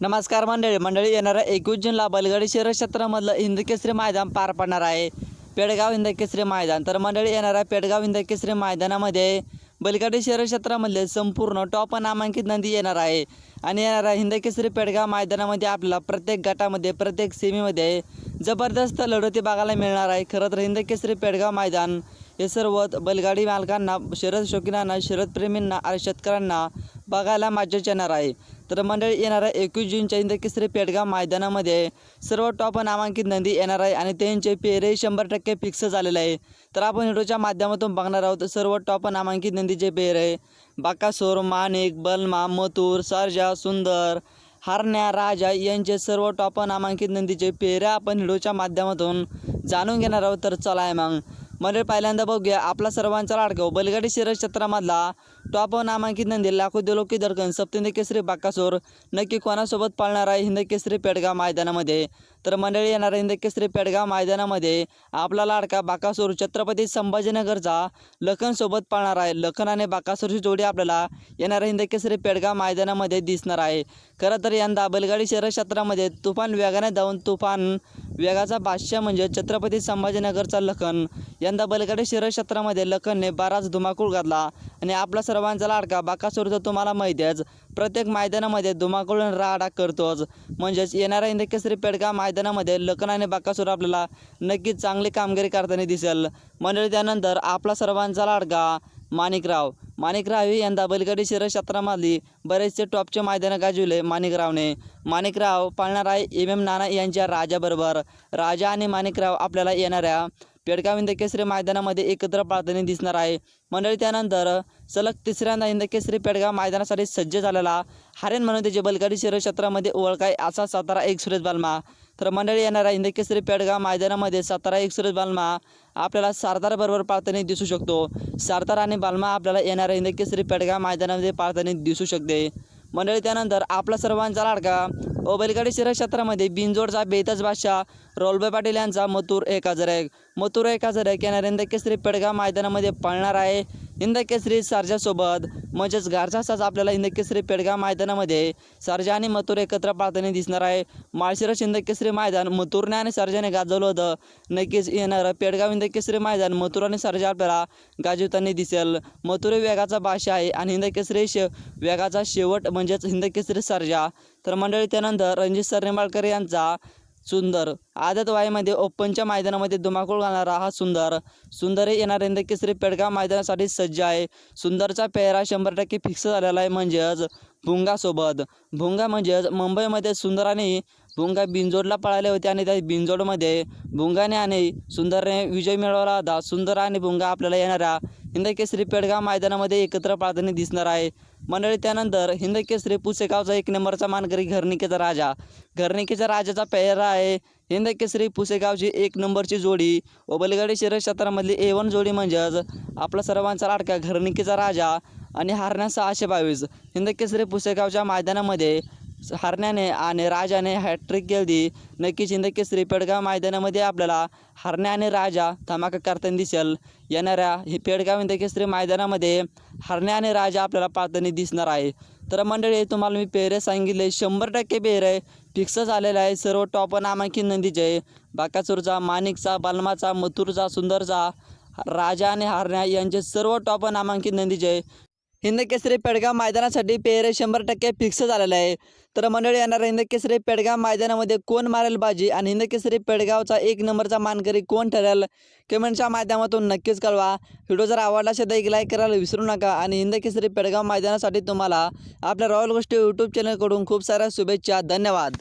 नमस्कार मंडळी मंडळी येणाऱ्या एकवीस जूनला बलगडी शहर क्षेत्रामधलं हिंदकेसरी मैदान पार पडणार आहे. पेडगाव हिंदकेसरी मैदान. तर मंडळी येणाऱ्या पेडगाव हिंदकेसरी मैदानामध्ये बलगडी शहर क्षेत्रामधले संपूर्ण टॉप नामांकित नंदी येणार आहे. आणि येणाऱ्या हिंदकेसरी पेडगाव मैदानामध्ये आपल्याला प्रत्येक गटामध्ये प्रत्येक सेमीमध्ये जबरदस्त लढती बघायला मिळणार आहे. खरं तर हिंदकेसरी पेडगाव मैदान हे सर्व बैलगाडी मालकांना शरद शौकीनांना शरदप्रेमींना आणि शेतकऱ्यांना बघायला मजाच येणार आहे. तर मंडळी येणाऱ्या एकवीस जूनच्या केसरी पेटगाव मैदानामध्ये सर्व टॉप नामांकित नंदी येणार आहे आणि त्यांचे पेरे शंभर टक्के फिक्स झालेले आहे. तर आपण व्हिडिओच्या माध्यमातून बघणार आहोत सर्व टॉप नामांकित नंदीचे पेर. आहे बाकासोर माणिक बलमा मथुर सरजा सुंदर हारण्या राजा यांचे सर्व टॉप नामांकित नंदीचे पेरे आपण व्हिडिओच्या माध्यमातून जाणून घेणार आहोत. तर चला आहे मग. मंडळी पहिल्यांदा बघूया आपला सर्वांचा लाडका बलगाडी शिरक्षेत्रामधला क्षेत्रामधला टॉप नामांकित नंदी लाखो दिलोकी दडकन सप्तहिंद केसरी बाकासोर नक्की कोणासोबत पाळणार आहे हिंद केसरी पेडगाव मैदानामध्ये तर मंडळी येणाऱ्या हिंद केसरी पेडगाव मैदानामध्ये आपला लाडका बाकासूर छत्रपती संभाजीनगरचा लखनसोबत पाळणार आहे लखन आणि बाकासूरची जोडी आपल्याला येणाऱ्या हिंद केसरी पेडगाव मैदानामध्ये दिसणार आहे खरं तर यंदा बैलगाडी शहर क्षेत्रामध्ये तुफान वेगाने धावून तुफान वेगाचा बादशाह म्हणजे छत्रपती संभाजीनगरचा लखन यंदा बैलगाडी शहर क्षेत्रामध्ये लखनने बराच धुमाकूळ घातला आणि आपला सर्वांचा लाडका. बाकासूर तर तुम्हाला माहिती आहेच. प्रत्येक मैदानामध्ये धुमाकडून आणि राडा करतोच. म्हणजेच येणाऱ्या हिंद पेडगा पेडगाव मैदानामध्ये लखन आणि बाकासूर आपल्याला नक्कीच चांगली कामगिरी करताना दिसेल. म्हणजे त्यानंतर आपला सर्वांचा लाडका माणिकराव. माणिकराव ही यंदा बलगडी शहर क्षेत्रामधली बरेचसे टॉपचे मैदानं गाजविले माणिकरावने. माणिकराव पाळणार आहे एम एम नाना यांच्या राजाबरोबर. राजा आणि माणिकराव आपल्याला येणाऱ्या पेडगाव हिंदकेसरी मैदानामध्ये एकत्र पाळताना दिसणार आहे. मंडळी त्यानंतर सलग तिसऱ्यांदा हिंदकेसरी पेडगाव मैदानासाठी सज्ज झालेला हरेन म्हणून त्याचे बलगाडी शहर क्षेत्रामध्ये ओळख आहे असा सातारा एक सुरेश बालमा. तर मंडळी येणाऱ्या हिंदकेसरी पेडगाव मैदानामध्ये सातारा एक सुरेश बालमा आपल्याला सारदारबरोबर पाळताना दिसू शकतो. सारदार आणि बालमा आपल्याला येणाऱ्या हिंदकेसरी पेडगाव मैदानामध्ये पाळताना दिसू शकते. मंडळी त्यानंतर आपला सर्वांचा लाडका व बैलगाडी शिरक्षेत्रामध्ये क्षेत्रामध्ये बेतज बेतच बादशाह रोलबाई पाटील यांचा मथुर एक हजार एक. मथुर एक हजार एक नरेंद्र केश्री पेडगाव मैदानामध्ये पळणार आहे. हिंदकेसरी सारजासोबत म्हणजेच गारजासाच आपल्याला इंदकेसरी पेडगाव मैदानामध्ये सर्जा आणि मथुर एकत्र पाळताना दिसणार आहे. माळशिरस हिंदकेसरी मैदान मथुरने आणि सर्जाने गाजवलं होतं. नक्कीच येणारं पेडगाव इंदकेसरी मैदान मथुर आणि सर्जा आपल्याला गाजवताना दिसेल. मथुर वेगाचा भाषा आहे आणि हिंदकेसरी शे वेगाचा शेवट म्हणजेच हिंदकेसरी सर्जा. तर मंडळी त्यानंतर रणजित सरनेमाळकर यांचा सुंदर. आदत वाईमध्ये ओपनच्या मैदानामध्ये धुमाकूळ घालणारा हा सुंदर. सुंदर हे येणारे केसरी पेडगाव मैदानासाठी सज्ज आहे. सुंदरचा पेहरा शंभर टक्के फिक्स झालेला आहे म्हणजेच भुंगासोबत. भुंगा म्हणजेच मुंबईमध्ये सुंदराने भुंगा बिंजोडला पळाले होते आणि त्या बिंजोडमध्ये भुंगाने आणि सुंदरने विजय मिळवला होता. सुंदर आणि भुंगा आपल्याला येणाऱ्या हिंदकेसरी पेडगाव मैदानामध्ये एकत्र पाळताना दिसणार आहे. मंडळी त्यानंतर हिंदकेसरी पुसेगावचा एक नंबरचा मानकरी घरणिकेचा राजा. घरणिकेचा राजाचा पेहरा आहे. हिंदकेसरी पुसेगावची एक नंबरची जोडी. व बलगाडी शहर क्षेत्रामधली ए वन जोडी म्हणजेच आपला सर्वांचा लाडका घरणिकेचा राजा आणि हारण्यास सहाशे बावीस हिंदकेसरी पुसेगावच्या मैदानामध्ये हरण्याने आणि राजाने हॅट्रिक केली नक्कीच नक्कीच पेडगाव मैदानामध्ये आपल्याला हरण्या आणि राजा धमाका करताना दिसेल. येणाऱ्या हे पेडगाव हिंदकेसरी मैदानामध्ये हरण्या आणि राजा आपल्याला पाहताना दिसणार आहे. तर मंडळी तुम्हाला मी पेरे सांगितले. शंभर टक्के पेरे फिक्स झालेला आहे. सर्व टॉप नामांकित नंदीचे बाकासूरचा माणिकचा बालमाचा मथुरचा सुंदरचा राजा आणि हरण्या यांचे सर्व टॉप नामांकित नंदीचे हिंदकेसरी पेडगाव मैदानासाठी पेरे शंभर टक्के फिक्स झालेलं आहे. तर मंडळी येणाऱ्या हिंदकेसरी पेडगाव मैदानामध्ये कोण मारेल बाजी? आणि हिंदकेसरी पेडगावचा एक नंबरचा मानकरी कोण ठरेल? कमेंटच्या माध्यमातून नक्कीच कळवा. व्हिडिओ जर आवडला असेल तर एक लाईक करायला विसरू नका. आणि हिंदकेसरी पेडगाव मैदानासाठी तुम्हाला आपल्या रॉयल गोष्टी यूट्यूब चॅनलकडून खूप साऱ्या शुभेच्छा. धन्यवाद.